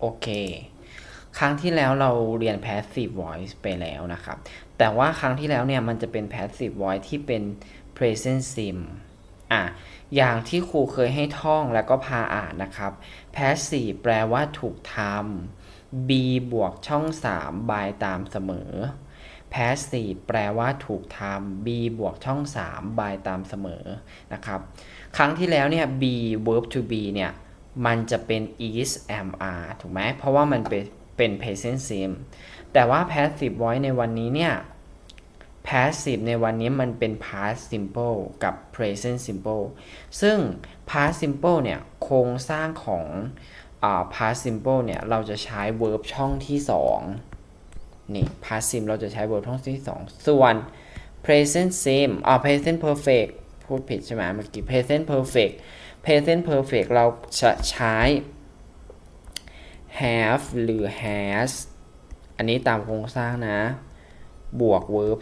โอเค ครั้งที่แล้วเราเรียน passive voice ไปแล้วนะครับ แต่ว่าครั้งที่แล้วเนี่ยมันจะเป็น passive voice ที่เป็น present sim อะ อย่างที่ครูเคยให้ท่องแล้วก็พาอ่านนะครับ passive แปลว่าถูกทำ b บวกช่อง 3 by ตามเสมอ passive แปลว่าถูกทำ b บวกช่อง 3 by ตามเสมอนะครับ ครั้งที่แล้วเนี่ย b verb to be เนี่ย มันจะเป็น is am are ถูกไหม เพราะว่ามันเป็นเป็น present simple แต่ว่า passive voice ในวันนี้เนี่ย passive ในวันนี้มันเป็น past simple กับ present simple ซึ่ง past simple เนี่ย โครงสร้างของอ past simple เนี่ย เราจะใช้ verb ช่องที่ 2 นี่ past sim เราจะใช้ verb ช่องที่ 2 ส่วน present simple อ่า present perfect พูดผิดใช่ไหมเมื่อกี้ present perfect present perfect เราจะใช้ have หรือ has อันนี้ตามโครงสร้างนะ บวก verb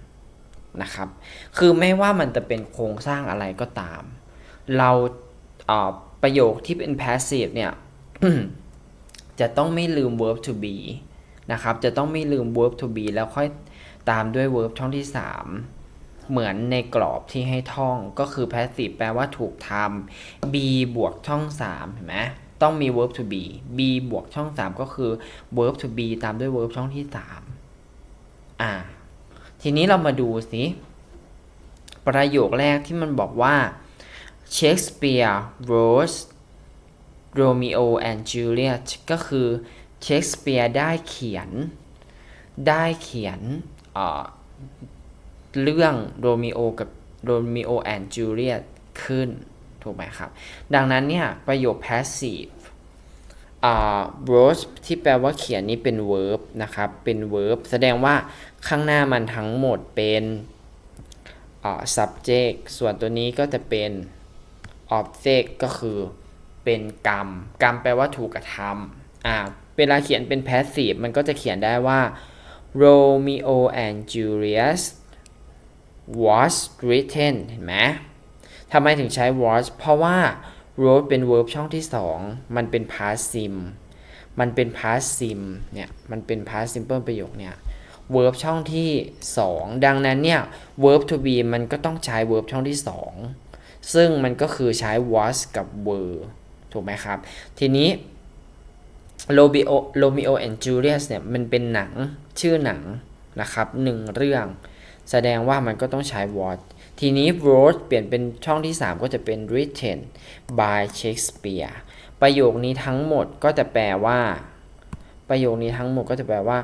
3นะครับ คือไม่ว่ามันจะเป็นโครงสร้างอะไรก็ตาม เราเประโยคที่เป็น passive เนี่ย จะต้องไม่ลืม verb to be นะครับ จะต้องไม่ลืม verb to be แล้วค่อยตามด้วย verb ช่องที่ 3 เหมือนในกรอบที่ให้ท่องก็คือ passive แปลว่าถูกทำ be บวกช่อง 3 เห็นไหมต้องมี verb to be be บวกช่อง 3 ก็คือ verb to be ตามด้วย verb ช่องที่ 3 อ่า ทีนี้เรามาดูสิประโยคแรกที่มันบอกว่า Shakespeare wrote Romeo and Juliet ก็คือเชคสเปียร์ได้เขียน ได้เขียน เรื่องโรมิโอกับโรมิโอแอนด์จูเลียตขึ้น ถูกไหมครับ ดังนั้นเนี่ย ประโยค passive อ่า wrote ที่แปลว่าเขียนนี้เป็น verb นะครับ เป็น verb แสดงว่าข้างหน้ามันทั้งหมดเป็นอ่า subject ส่วนตัวนี้ก็จะเป็น object ก็คือเป็นกรรม กรรมแปลว่าถูกกระทำอ่าเวลาเขียนเป็น passive มันก็จะเขียนได้ว่า Romeo and Juliet was written เห็นไหมทำไมถึงใช้ was เพราะว่า wrote เป็น verb ช่องที่ 2 มันเป็น past simple มันเป็น past simple เนี่ย มันเป็น past simple ประโยคเนี่ย verb ช่องที่ 2 ดังนั้นเนี่ย verb to be มันก็ต้องใช้ verb ช่องที่ 2 ซึ่งมันก็คือใช้ was กับ were ถูกไหมครับ ทีนี้ Romeo Romeo and Juliet เนี่ย มันเป็นหนังชื่อหนังนะครับหนึ่งเรื่อง แสดงว่ามันก็ต้องใช้ was ทีนี้ wrote เปลี่ยนเป็นช่องที่ 3 ก็จะเป็น written by Shakespeare ประโยคนี้ทั้งหมดก็จะแปลว่า ประโยคนี้ทั้งหมดก็จะแปลว่า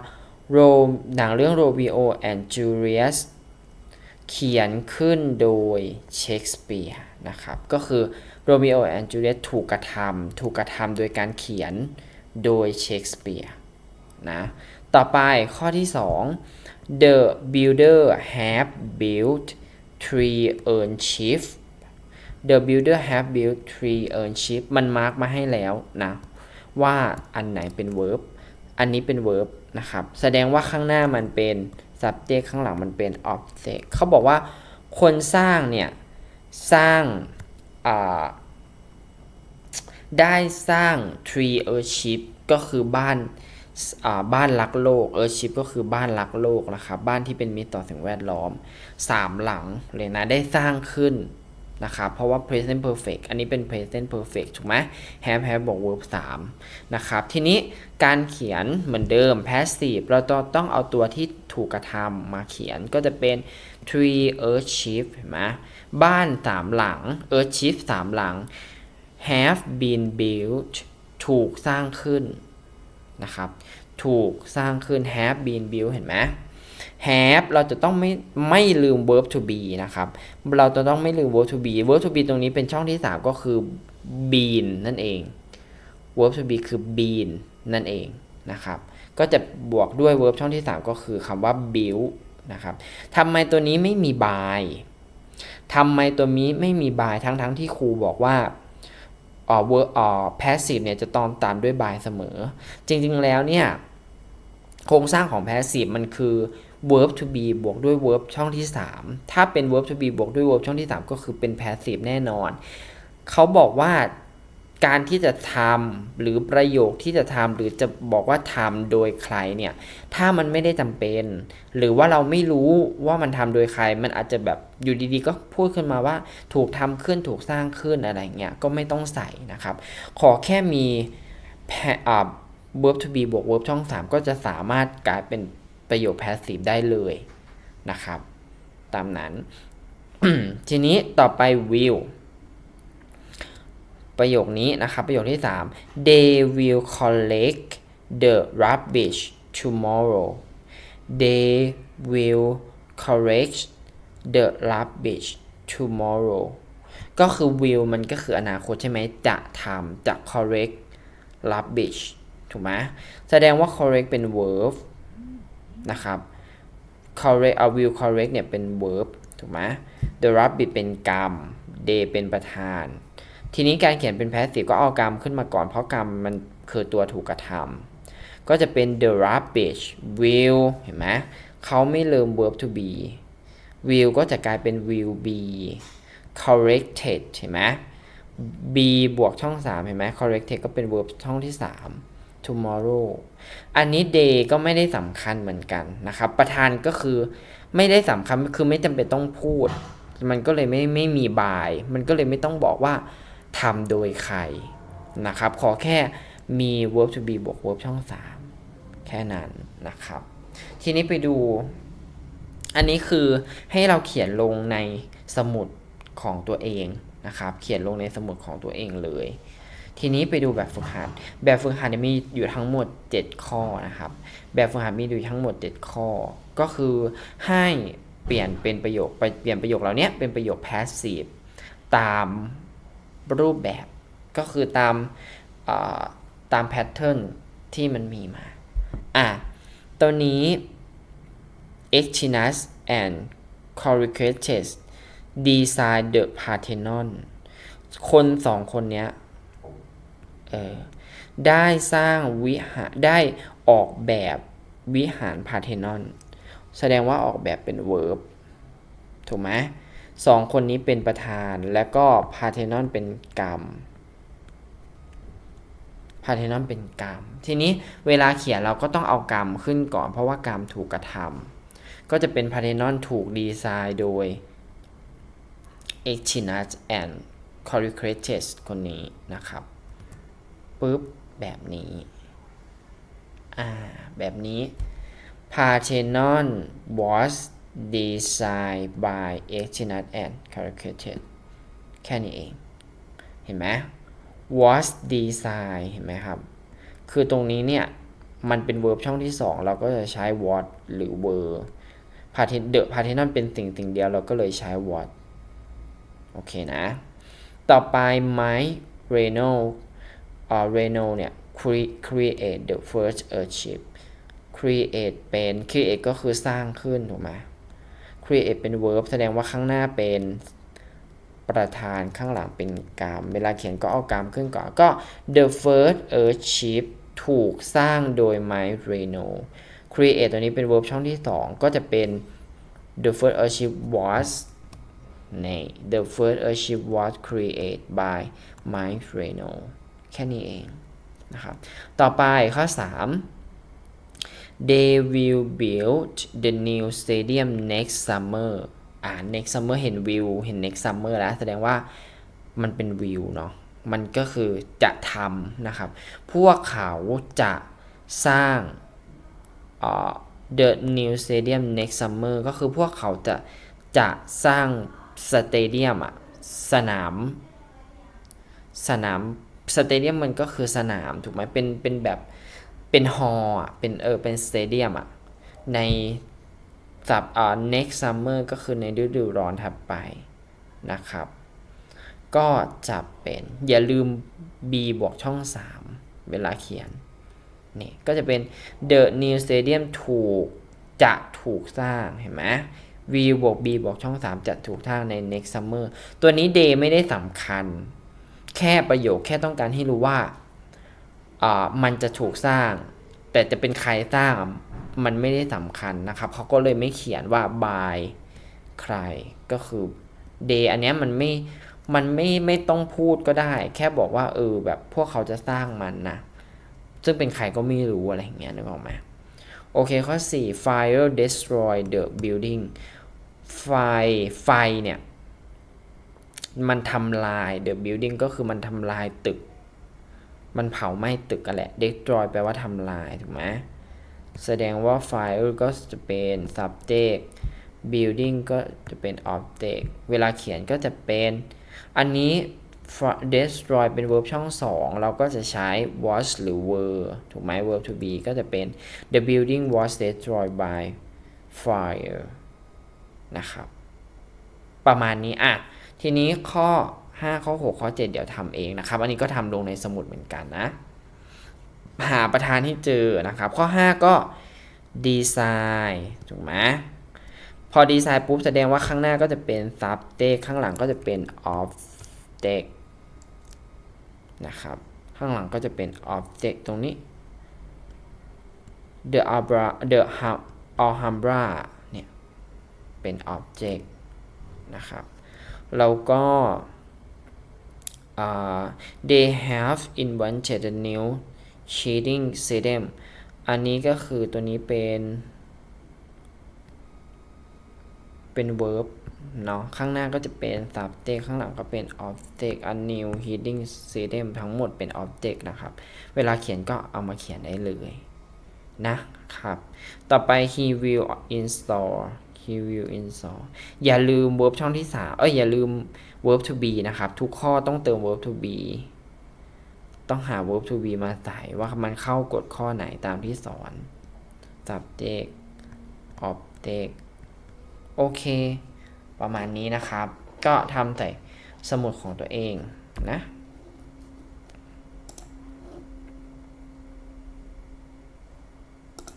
Ro หนังเรื่อง Romeo and Juliet เขียนขึ้นโดยเชคสเปียร์นะครับ ก็คือ Romeo and Juliet ถูกกระทำถูกกระทำโดยการเขียนโดยเชคสเปียร์นะ ต่อไปข้อที่ 2 The builder have built three urn ship The builder have built three urn ship มันมาร์กมาให้แล้วนะ ว่าอันไหนเป็น verb อันนี้เป็น verb นะครับ แสดงว่าข้างหน้ามันเป็น subject ข้างหลังมันเป็น object เขาบอกว่าคนสร้างเนี่ย สร้างได้สร้าง tree earthship ก็คือบ้าน บ้านรักโลก earthship ก็คือบ้านรักโลกนะครับบ้านที่เป็นมิตรต่อสิ่งแวดล้อม 3 หลังเลยนะได้สร้างขึ้นนะครับเพราะว่า present perfect อันนี้เป็น present perfect ถูกไหม have have บอก verb 3นะครับทีนี้การเขียนเหมือนเดิม passive เราต้องเอาตัวที่ถูกกระทำมาเขียนก็จะเป็น three earthship เห็นไหมบ้านสามหลัง earthship สามหลัง have been built ถูกสร้างขึ้น นะครับ ถูกสร้างขึ้น have been built เห็นไหม have เราจะต้องไม่ไม่ลืม verb to be นะครับ เราจะต้องไม่ลืม verb to be verb to be ตรงนี้เป็นช่องที่ 3 ก็คือ been นั่นเอง verb to be คือ been นั่นเองนะครับ ก็จะบวกด้วย verb ช่องที่ 3 ก็คือคำว่า build นะครับทำไมตัวนี้ไม่มี by ทำไมตัวนี้ไม่มี by ทั้งทั้งที่ครูบอกว่า อ่อ verb อ่อ passive เนี่ยจะต้องตามด้วย by เสมอ จริงๆแล้วเนี่ยโครงสร้างของ passive มันคือ verb to be บวกด้วย verb ช่องที่ 3 ถ้าเป็น verb to be บวกด้วย verb ช่องที่ 3 ก็คือเป็น passive แน่นอน เขาบอกว่า การที่จะทำหรือประโยคที่จะทำหรือจะบอกว่าทำโดยใครเนี่ย ถ้ามันไม่ได้จำเป็น หรือว่าเราไม่รู้ว่ามันทำโดยใคร มันอาจจะแบบอยู่ดีๆ ก็พูดขึ้นมาว่า ถูกทำขึ้นถูกสร้างขึ้นอะไรเงี้ยก็ไม่ต้องใส่นะครับ ขอแค่มีแพอ่า verb to be บวก verb ช่อง 3 ก็จะสามารถกลายเป็นประโยค passive ได้เลยนะครับ ตามนั้น ทีนี้ต่อไป will ประโยคนี้นะครับ ประโยคที่ 3 they will collect the rubbish tomorrow they will collect the rubbish tomorrow ก็คือ will มันก็คืออนาคตใช่ไหมจะทำจะ correct rubbish ถูกไหมแสดงว่า correct เป็น verb นะครับ correct เอา will correct เนี่ยเป็น verb ถูกไหม the rubbish เป็นกรรม they เป็นประธาน ทีนี้การเขียนเป็น passive ก็เอากรรมขึ้นมาก่อน เพราะกรรมมันคือตัวถูกกระทำก็จะเป็น the rubbish will เห็นไหมเขาไม่ลืม verb to be will ก็จะกลายเป็น will be corrected เห็นไหม be บวกช่อง 3 เห็นไหม corrected ก็เป็น verb ช่องที่ 3 tomorrow อันนี้ day ก็ไม่ได้สำคัญเหมือนกันนะครับ ประธานก็คือไม่ได้สำคัญ คือไม่จำเป็นต้องพูด มันก็เลยไม่ไม่มี by มันก็เลยไม่ต้องบอกว่า ทำโดยใครนะครับ ขอแค่มี verb to be บวก verb ช่อง 3 แค่นั้นนะครับ ทีนี้ไปดู อันนี้คือให้เราเขียนลงในสมุดของตัวเองนะครับ เขียนลงในสมุดของตัวเองเลย ทีนี้ไปดูแบบฝึกหัด แบบฝึกหัดมีอยู่ทั้งหมด 7 ข้อนะครับ แบบฝึกหัดมีอยู่ทั้งหมด 7 ข้อ ก็คือให้เปลี่ยนเป็นประโยค ไปเปลี่ยนประโยคเหล่านี้เป็นประโยค passive ตาม รูปแบบก็คือตามตามแพทเทิร์นที่มันมีมา อะ ตัวนี้ Echinus and Corricates design the Parthenon คนสองคนเนี้ยเออได้สร้างวิหารได้ออกแบบวิหารพาเทนอน แสดงว่าออกแบบเป็น verb ถูกไหม สองคนนี้เป็นประธานและก็พาเทนอนเป็นกรรมพาเทนอนเป็นกรรม ทีนี้เวลาเขียนเราก็ต้องเอากรรมขึ้นก่อน เพราะว่ากรรมถูกกระทำก็จะเป็นพาเทนอนถูกดีไซน์โดย e c h i n a s and c o r r i c r a t e s คนนี้นะครับปุ๊บแบบนี้อ่าแบบนี้ Parthenon was designed by engineered and calculated แค่นี้เอง เห็นไหม was designed เห็นไหมครับ คือตรงนี้เนี่ย มันเป็น verb ช่องที่ 2 เราก็จะใช้ was หรือ were พาเทนเดอะพาเทนนั่นเป็นสิ่งสิ่งเดียวเราก็เลยใช้ was โอเคนะ ต่อไป Mike reno เอ่อ reno เนี่ย create the first airship create เป็น create ก็คือสร้างขึ้น ถูกไหม create เป็น verb แสดงว่าข้างหน้าเป็นประธานข้างหลังเป็นกรรมเวลาเขียนก็เอากรรมขึ้นก่อนก็ the first airship ถูกสร้างโดย Mike Reno create ตัวนี้เป็น verb ช่องที่ 2 ก็จะเป็น the first airship was ใน the first airship was created by Mike Reno แค่นี้เองนะครับ ต่อไปข้อ 3 they will build the new stadium next summer อ่า next summer เห็น will เห็น next summer แล้ว แสดงว่ามันเป็น will เนาะมันก็คือจะทำนะครับ พวกเขาจะสร้างเอ่อ the new stadium next summer ก็คือพวกเขาจะจะสร้างสเตเดียมอะสนาม สนามสเตเดียมมันก็คือสนามถูกไหมเป็นเป็นแบบ เป็นฮอล์อะเป็นเออเป็นสเตเดียมอะในสับอ่า next summer ก็คือในฤดูร้อนถัดไปนะครับ ก็จะเป็นอย่าลืม b บวกช่อง 3 เวลาเขียนนี่ก็จะเป็น the new stadium ถูกจะถูกสร้างเห็นไหม v บวก b บวกช่อง 3 จะถูกสร้างใน next summer ตัวนี้ day ไม่ได้สำคัญ แค่ประโยคแค่ต้องการให้รู้ว่า อ่ามันจะถูกสร้าง แต่จะเป็นใครสร้างมันไม่ได้สำคัญนะครับเขาก็เลยไม่เขียนว่า by ใครก็คือ day อันเนี้ยมันไม่มันไม่ไม่ต้องพูดก็ได้ แค่บอกว่าเออแบบพวกเขาจะสร้างมันนะ ซึ่งเป็นใครก็ไม่รู้อะไรอย่างเงี้ยนึกออกไหมโอเคข้อ 4 fire destroy the building ไฟไฟเนี่ย มันทำลาย the building ก็คือมันทำลายตึก มันเผาไหม้ตึกกันแหละ destroy แปลว่าทำลายถูกไหมแสดงว่า fire ก็จะเป็น subject building ก็จะเป็น object เวลาเขียนก็จะเป็น อันนี้ destroy เป็น verb ช่อง 2 เราก็จะใช้ was หรือ were ถูกไหม verb to be ก็จะเป็น the building was destroyed by fire นะครับ ประมาณนี้อะ ทีนี้ข้อ 5 ข้อ 6 ข้อ 7 เดี๋ยวทำเองนะครับ อันนี้ก็ทำลงในสมุดเหมือนกันนะ หาประธานที่เจอนะครับ ข้อ 5 ก็ดีไซน์ถูกไหมพอดีไซน์ปุ๊บแสดงว่าข้างหน้าก็จะเป็น subject ข้างหลังก็จะเป็น object นะครับ ข้างหลังก็จะเป็น object ตรงนี้ the abra the alhambra เนี่ย เป็น object นะครับ แล้วก็ อ่า they have invented a new cheating system อันนี้ก็คือตัวนี้เป็นเป็น verb เนาะข้างหน้าก็จะเป็น subject ข้างหลังก็เป็น object a new heating system ทั้งหมดเป็น object นะครับ เวลาเขียนก็เอามาเขียนได้เลยนะครับ ต่อไป he will install he will install อย่าลืม verb ช่องที่3เอ้ยอย่าลืม verb to be นะครับ ทุกข้อต้องเติม verb to be ต้องหา verb to be มาใส่ว่ามันเข้ากฎข้อไหนตามที่สอน subject object โอเค ประมาณนี้นะครับ ก็ทำใส่สมุดของตัวเองนะ